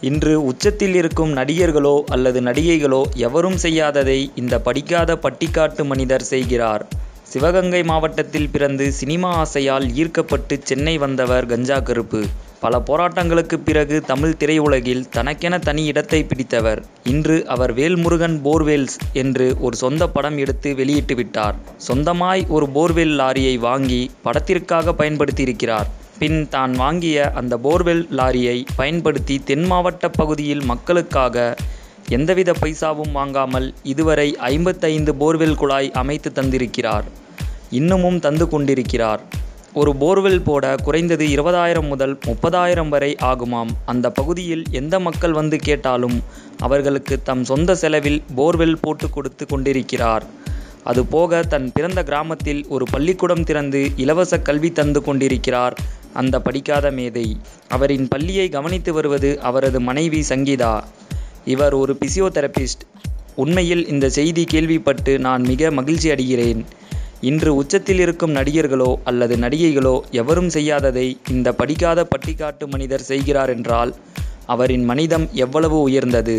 இன்று உச்சத்தில் இருக்கும் நடிகர்களோ அல்லது நடிகைகளோ எவரும் செய்யாததை இந்த படிக்காத பட்டிக்காட்டு மனிதர் செய்கிறார். சிவகங்கை மாவட்டத்தில் பிறந்து சினிமா ஆசையால் ஈர்க்கப்பட்டு சென்னை வந்தவர் கஞ்சா கருப்பு. பல போராட்டங்களுக்குப் பிறகு தமிழ் திரையுலகில் தனக்கென தனி இடத்தை பிடித்தவர். இன்று அவர் வேல்முருகன் போர்வெல்ஸ் என்று ஒரு சொந்த படம் எடுத்து வெளியிட்டு விட்டார். சொந்தமாய் ஒரு போர்வெல் லாரியை வாங்கி படத்திற்காக பயன்படுத்தியிருக்கிறார். பின் தான் வாங்கிய அந்த போர்வெல் லாரியை பயன்படுத்தி தென் மாவட்ட பகுதியில் மக்களுக்காக எந்தவித பைசாவும் வாங்காமல் இதுவரை ஐம்பத்தைந்து போர்வெல் குழாய் அமைத்து தந்திருக்கிறார். இன்னமும் தந்து கொண்டிருக்கிறார். ஒரு போர்வெல் போட குறைந்தது இருபதாயிரம் முதல் முப்பதாயிரம் வரை ஆகுமாம். அந்த பகுதியில் எந்த மக்கள் வந்து கேட்டாலும் அவர்களுக்கு தம் சொந்த செலவில் போர்வெல் போட்டு கொடுத்து கொண்டிருக்கிறார். அதுபோக தன் பிறந்த கிராமத்தில் ஒரு பள்ளிக்கூடம் திறந்து இலவச கல்வி தந்து கொண்டிருக்கிறார் அந்த படிக்காத மேதை. அவரின் பள்ளியை கவனித்து வருவது அவரது மனைவி சங்கீதா. இவர் ஒரு பிசியோதெரபிஸ்ட். உண்மையில் இந்த செய்தி கேள்விப்பட்டு நான் மிக மகிழ்ச்சி அடைகிறேன். இன்று உச்சத்தில் இருக்கும் நடிகர்களோ அல்லது நடிகைகளோ எவரும் செய்யாததை இந்த படிக்காத பட்டிக்காட்டு மனிதர் செய்கிறார் என்றால் அவரின் மனிதம் எவ்வளவு உயர்ந்தது.